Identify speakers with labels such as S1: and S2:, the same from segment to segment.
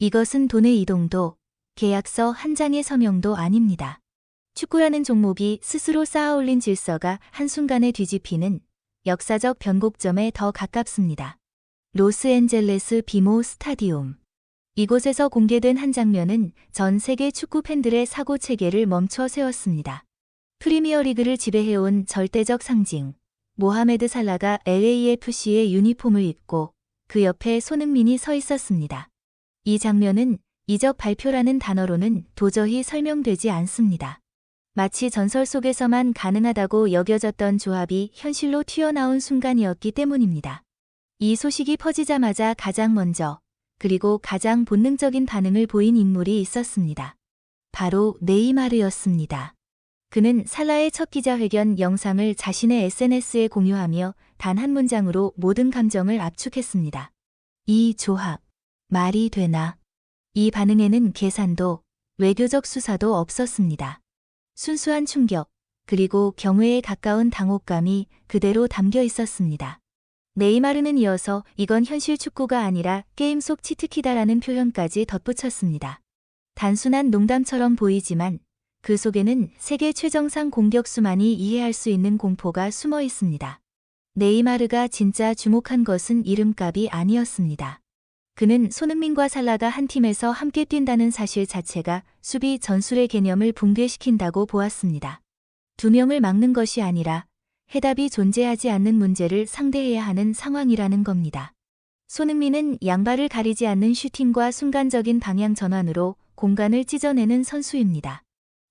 S1: 이것은 돈의 이동도 계약서 한 장의 서명도 아닙니다. 축구라는 종목이 스스로 쌓아올린 질서가 한순간에 뒤집히는 역사적 변곡점에 더 가깝습니다. 로스앤젤레스 비모 스타디움. 이곳에서 공개된 한 장면은 전 세계 축구 팬들의 사고 체계를 멈춰 세웠습니다. 프리미어리그를 지배해온 절대적 상징. 모하메드 살라가 LAFC의 유니폼을 입고 그 옆에 손흥민이 서 있었습니다. 이 장면은 이적 발표라는 단어로는 도저히 설명되지 않습니다. 마치 전설 속에서만 가능하다고 여겨졌던 조합이 현실로 튀어나온 순간이었기 때문입니다. 이 소식이 퍼지자마자 가장 먼저 그리고 가장 본능적인 반응을 보인 인물이 있었습니다. 바로 네이마르였습니다. 그는 살라의 첫 기자회견 영상을 자신의 SNS에 공유하며 단 한 문장으로 모든 감정을 압축했습니다. 이 조합, 말이 되나? 이 반응에는 계산도, 외교적 수사도 없었습니다. 순수한 충격, 그리고 경외에 가까운 당혹감이 그대로 담겨 있었습니다. 네이마르는 이어서 이건 현실 축구가 아니라 게임 속 치트키다라는 표현까지 덧붙였습니다. 단순한 농담처럼 보이지만 그 속에는 세계 최정상 공격수만이 이해할 수 있는 공포가 숨어 있습니다. 네이마르가 진짜 주목한 것은 이름값이 아니었습니다. 그는 손흥민과 살라가 한 팀에서 함께 뛴다는 사실 자체가 수비 전술의 개념을 붕괴시킨다고 보았습니다. 두 명을 막는 것이 아니라 해답이 존재하지 않는 문제를 상대해야 하는 상황이라는 겁니다. 손흥민은 양발을 가리지 않는 슈팅과 순간적인 방향 전환으로 공간을 찢어내는 선수입니다.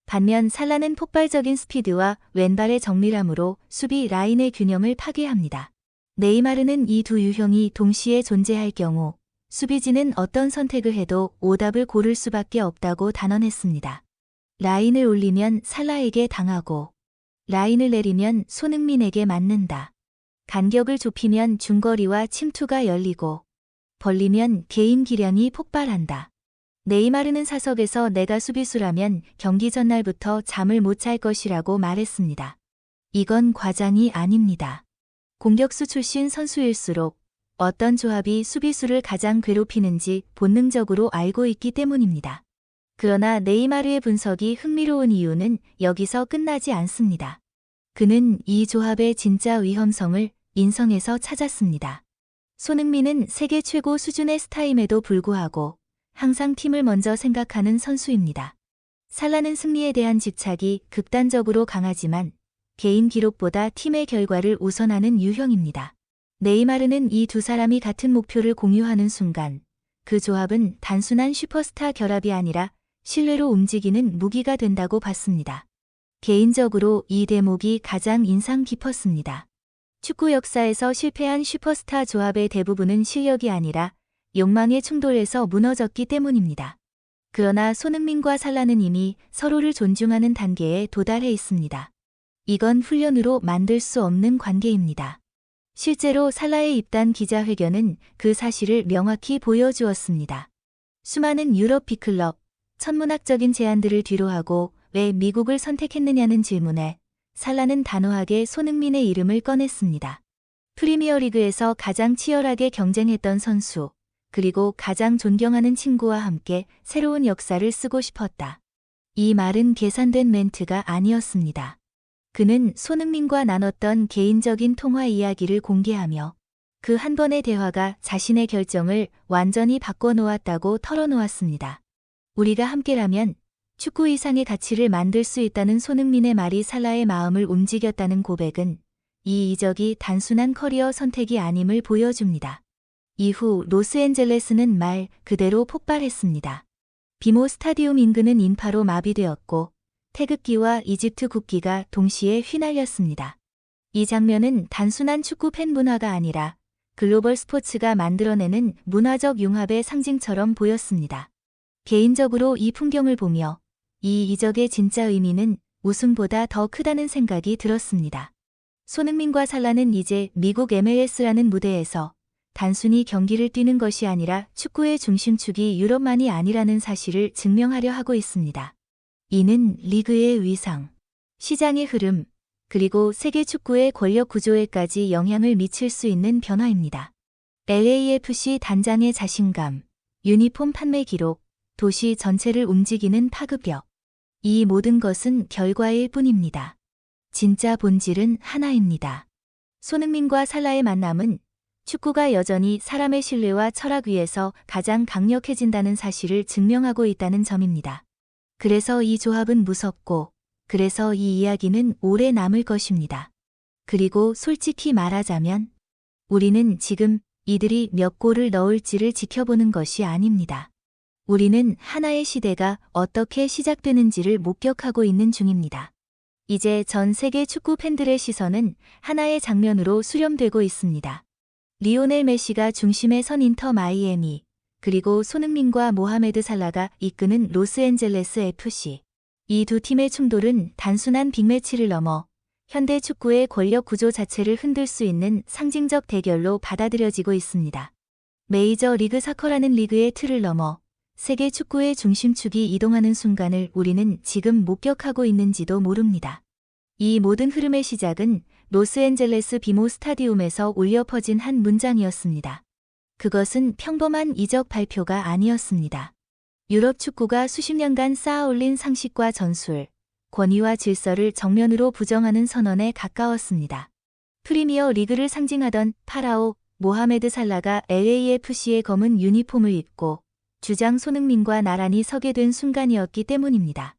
S1: 반면 살라는 폭발적인 스피드와 왼발의 정밀함으로 수비 라인의 균형을 파괴합니다. 네이마르는 이 두 유형이 동시에 존재할 경우 수비진은 어떤 선택을 해도 오답을 고를 수밖에 없다고 단언했습니다. 라인을 올리면 살라에게 당하고 라인을 내리면 손흥민에게 맞는다. 간격을 좁히면 중거리와 침투가 열리고 벌리면 개인 기량이 폭발한다. 네이마르는 사석에서 내가 수비수라면 경기 전날부터 잠을 못 잘 것이라고 말했습니다. 이건 과장이 아닙니다. 공격수 출신 선수일수록 어떤 조합이 수비수를 가장 괴롭히는지 본능적으로 알고 있기 때문입니다. 그러나 네이마르의 분석이 흥미로운 이유는 여기서 끝나지 않습니다. 그는 이 조합의 진짜 위험성을 인성에서 찾았습니다. 손흥민은 세계 최고 수준의 스타임에도 불구하고 항상 팀을 먼저 생각하는 선수입니다. 살라는 승리에 대한 집착이 극단적으로 강하지만 개인 기록보다 팀의 결과를 우선하는 유형입니다. 네이마르는 이 두 사람이 같은 목표를 공유하는 순간 그 조합은 단순한 슈퍼스타 결합이 아니라 신뢰로 움직이는 무기가 된다고 봤습니다. 개인적으로 이 대목이 가장 인상 깊었습니다. 축구 역사에서 실패한 슈퍼스타 조합의 대부분은 실력이 아니라 욕망의 충돌에서 무너졌기 때문입니다. 그러나 손흥민과 살라는 이미 서로를 존중하는 단계에 도달해 있습니다. 이건 훈련으로 만들 수 없는 관계입니다. 실제로 살라의 입단 기자회견은 그 사실을 명확히 보여주었습니다. 수많은 유럽 비클럽, 천문학적인 제안들을 뒤로하고 왜 미국을 선택했느냐는 질문에 살라는 단호하게 손흥민의 이름을 꺼냈습니다. 프리미어리그에서 가장 치열하게 경쟁했던 선수, 그리고 가장 존경하는 친구와 함께 새로운 역사를 쓰고 싶었다. 이 말은 계산된 멘트가 아니었습니다. 그는 손흥민과 나눴던 개인적인 통화 이야기를 공개하며 그 한 번의 대화가 자신의 결정을 완전히 바꿔놓았다고 털어놓았습니다. 우리가 함께라면 축구 이상의 가치를 만들 수 있다는 손흥민의 말이 살라의 마음을 움직였다는 고백은 이 이적이 단순한 커리어 선택이 아님을 보여줍니다. 이후 로스앤젤레스는 말 그대로 폭발했습니다. 비모 스타디움 인근은 인파로 마비되었고 태극기와 이집트 국기가 동시에 휘날렸습니다. 이 장면은 단순한 축구 팬 문화가 아니라 글로벌 스포츠가 만들어내는 문화적 융합의 상징처럼 보였습니다. 개인적으로 이 풍경을 보며 이 이적의 진짜 의미는 우승보다 더 크다는 생각이 들었습니다. 손흥민과 살라는 이제 미국 MLS라는 무대에서 단순히 경기를 뛰는 것이 아니라 축구의 중심축이 유럽만이 아니라는 사실을 증명하려 하고 있습니다. 이는 리그의 위상, 시장의 흐름, 그리고 세계 축구의 권력 구조에까지 영향을 미칠 수 있는 변화입니다. LAFC 단장의 자신감, 유니폼 판매 기록, 도시 전체를 움직이는 파급력. 이 모든 것은 결과일 뿐입니다. 진짜 본질은 하나입니다. 손흥민과 살라의 만남은 축구가 여전히 사람의 신뢰와 철학 위에서 가장 강력해진다는 사실을 증명하고 있다는 점입니다. 그래서 이 조합은 무섭고, 그래서 이 이야기는 오래 남을 것입니다. 그리고 솔직히 말하자면, 우리는 지금 이들이 몇 골을 넣을지를 지켜보는 것이 아닙니다. 우리는 하나의 시대가 어떻게 시작되는지를 목격하고 있는 중입니다. 이제 전 세계 축구 팬들의 시선은 하나의 장면으로 수렴되고 있습니다. 리오넬 메시가 중심에 선 인터 마이애미, 그리고 손흥민과 모하메드 살라가 이끄는 로스앤젤레스 FC. 이 두 팀의 충돌은 단순한 빅매치를 넘어 현대 축구의 권력 구조 자체를 흔들 수 있는 상징적 대결로 받아들여지고 있습니다. 메이저 리그 사커라는 리그의 틀을 넘어 세계 축구의 중심축이 이동하는 순간을 우리는 지금 목격하고 있는지도 모릅니다. 이 모든 흐름의 시작은 로스앤젤레스 비모 스타디움에서 울려 퍼진 한 문장이었습니다. 그것은 평범한 이적 발표가 아니었습니다. 유럽 축구가 수십 년간 쌓아올린 상식과 전술, 권위와 질서를 정면으로 부정하는 선언에 가까웠습니다. 프리미어 리그를 상징하던 파라오 모하메드 살라가 LAFC의 검은 유니폼을 입고 주장 손흥민과 나란히 서게 된 순간이었기 때문입니다.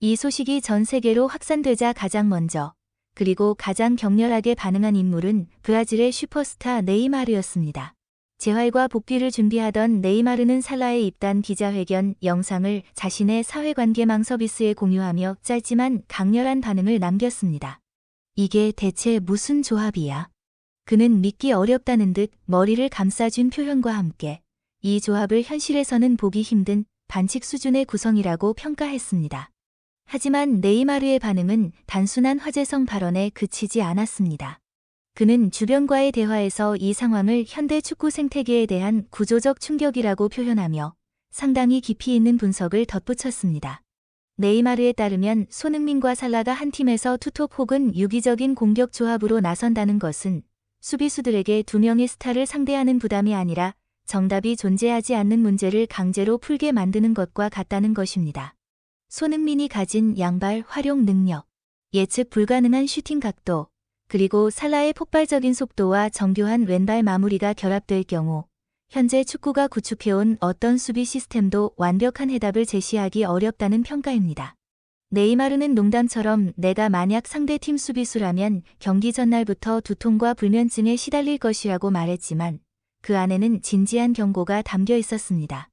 S1: 이 소식이 전 세계로 확산되자 가장 먼저 그리고 가장 격렬하게 반응한 인물은 브라질의 슈퍼스타 네이마르였습니다. 재활과 복귀를 준비하던 네이마르는 살라의 입단 기자회견 영상을 자신의 사회관계망 서비스에 공유하며 짧지만 강렬한 반응을 남겼습니다. 이게 대체 무슨 조합이야? 그는 믿기 어렵다는 듯 머리를 감싸준 표현과 함께 이 조합을 현실에서는 보기 힘든 반칙 수준의 구성이라고 평가했습니다. 하지만 네이마르의 반응은 단순한 화제성 발언에 그치지 않았습니다. 그는 주변과의 대화에서 이 상황을 현대 축구 생태계에 대한 구조적 충격이라고 표현하며 상당히 깊이 있는 분석을 덧붙였습니다. 네이마르에 따르면 손흥민과 살라가 한 팀에서 투톱 혹은 유기적인 공격 조합으로 나선다는 것은 수비수들에게 두 명의 스타를 상대하는 부담이 아니라 정답이 존재하지 않는 문제를 강제로 풀게 만드는 것과 같다는 것입니다. 손흥민이 가진 양발 활용 능력, 예측 불가능한 슈팅 각도, 그리고 살라의 폭발적인 속도와 정교한 왼발 마무리가 결합될 경우 현재 축구가 구축해온 어떤 수비 시스템도 완벽한 해답을 제시하기 어렵다는 평가입니다. 네이마르는 농담처럼 내가 만약 상대팀 수비수라면 경기 전날부터 두통과 불면증에 시달릴 것이라고 말했지만 그 안에는 진지한 경고가 담겨 있었습니다.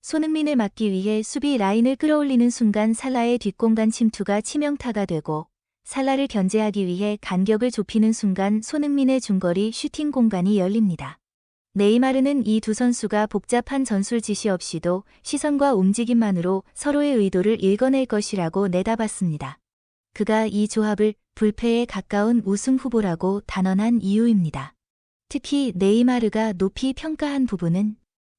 S1: 손흥민을 막기 위해 수비 라인을 끌어올리는 순간 살라의 뒷공간 침투가 치명타가 되고 살라를 견제하기 위해 간격을 좁히는 순간 손흥민의 중거리 슈팅 공간이 열립니다. 네이마르는 이 두 선수가 복잡한 전술 지시 없이도 시선과 움직임만으로 서로의 의도를 읽어낼 것이라고 내다봤습니다. 그가 이 조합을 불패에 가까운 우승 후보라고 단언한 이유입니다. 특히 네이마르가 높이 평가한 부분은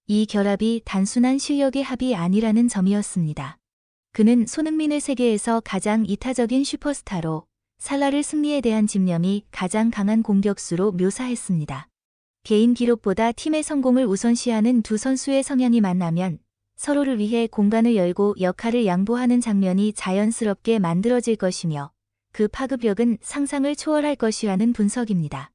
S1: 이 결합이 단순한 실력의 합이 아니라는 점이었습니다. 그는 손흥민의 세계에서 가장 이타적인 슈퍼스타로 살라를 승리에 대한 집념이 가장 강한 공격수로 묘사했습니다. 개인 기록보다 팀의 성공을 우선시하는 두 선수의 성향이 만나면 서로를 위해 공간을 열고 역할을 양보하는 장면이 자연스럽게 만들어질 것이며 그 파급력은 상상을 초월할 것이라는 분석입니다.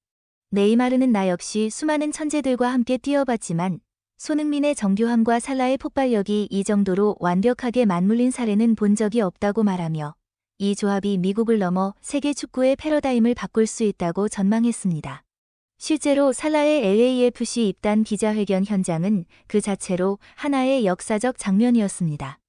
S1: 네이마르는 나 역시 수많은 천재들과 함께 뛰어봤지만 손흥민의 정교함과 살라의 폭발력이 이 정도로 완벽하게 맞물린 사례는 본 적이 없다고 말하며 이 조합이 미국을 넘어 세계 축구의 패러다임을 바꿀 수 있다고 전망했습니다. 실제로 살라의 LAFC 입단 기자회견 현장은 그 자체로 하나의 역사적 장면이었습니다.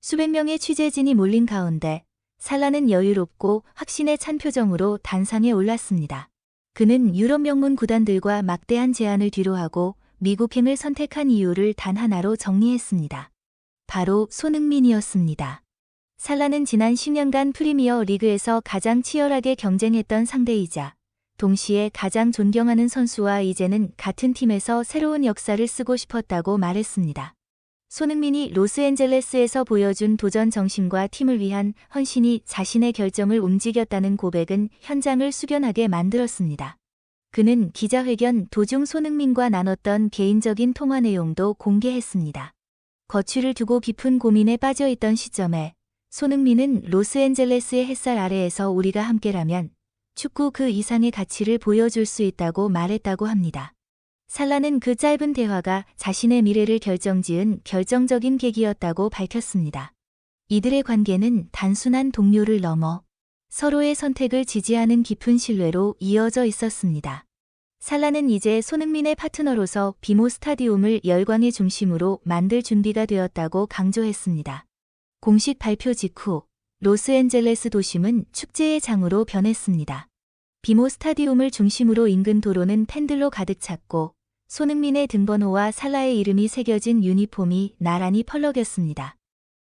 S1: 수백 명의 취재진이 몰린 가운데 살라는 여유롭고 확신에 찬 표정으로 단상에 올랐습니다. 그는 유럽 명문 구단들과 막대한 제안을 뒤로하고 미국행을 선택한 이유를 단 하나로 정리했습니다. 바로 손흥민이었습니다. 살라는 지난 10년간 프리미어 리그에서 가장 치열하게 경쟁했던 상대이자 동시에 가장 존경하는 선수와 이제는 같은 팀에서 새로운 역사를 쓰고 싶었다고 말했습니다. 손흥민이 로스앤젤레스에서 보여준 도전 정신과 팀을 위한 헌신이 자신의 결정을 움직였다는 고백은 현장을 숙연하게 만들었습니다. 그는 기자회견 도중 손흥민과 나눴던 개인적인 통화 내용도 공개했습니다. 거취를 두고 깊은 고민에 빠져 있던 시점에 손흥민은 로스앤젤레스의 햇살 아래에서 우리가 함께라면 축구 그 이상의 가치를 보여줄 수 있다고 말했다고 합니다. 살라는 그 짧은 대화가 자신의 미래를 결정지은 결정적인 계기였다고 밝혔습니다. 이들의 관계는 단순한 동료를 넘어 서로의 선택을 지지하는 깊은 신뢰로 이어져 있었습니다. 살라는 이제 손흥민의 파트너로서 비모 스타디움을 열광의 중심으로 만들 준비가 되었다고 강조했습니다. 공식 발표 직후 로스앤젤레스 도심은 축제의 장으로 변했습니다. 비모 스타디움을 중심으로 인근 도로는 팬들로 가득 찼고 손흥민의 등번호와 살라의 이름이 새겨진 유니폼이 나란히 펄럭였습니다.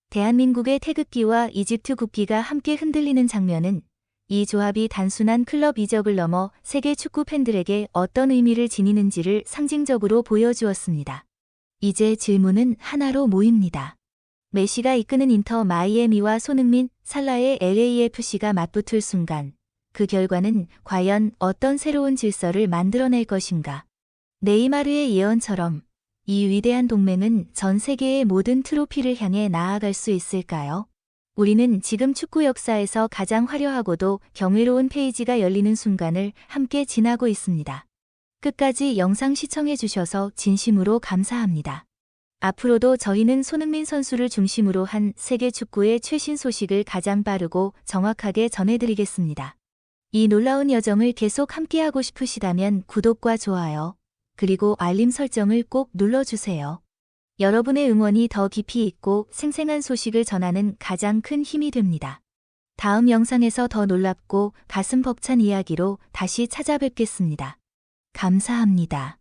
S1: 대한민국의 태극기와 이집트 국기가 함께 흔들리는 장면은 이 조합이 단순한 클럽 이적을 넘어 세계 축구 팬들에게 어떤 의미를 지니는지를 상징적으로 보여주었습니다. 이제 질문은 하나로 모입니다. 메시가 이끄는 인터 마이애미와 손흥민, 살라의 LAFC가 맞붙을 순간 그 결과는 과연 어떤 새로운 질서를 만들어낼 것인가? 네이마르의 예언처럼 이 위대한 동맹은 전 세계의 모든 트로피를 향해 나아갈 수 있을까요? 우리는 지금 축구 역사에서 가장 화려하고도 경이로운 페이지가 열리는 순간을 함께 지나고 있습니다. 끝까지 영상 시청해주셔서 진심으로 감사합니다. 앞으로도 저희는 손흥민 선수를 중심으로 한 세계 축구의 최신 소식을 가장 빠르고 정확하게 전해드리겠습니다. 이 놀라운 여정을 계속 함께하고 싶으시다면 구독과 좋아요, 그리고 알림 설정을 꼭 눌러주세요. 여러분의 응원이 더 깊이 있고 생생한 소식을 전하는 가장 큰 힘이 됩니다. 다음 영상에서 더 놀랍고 가슴 벅찬 이야기로 다시 찾아뵙겠습니다. 감사합니다.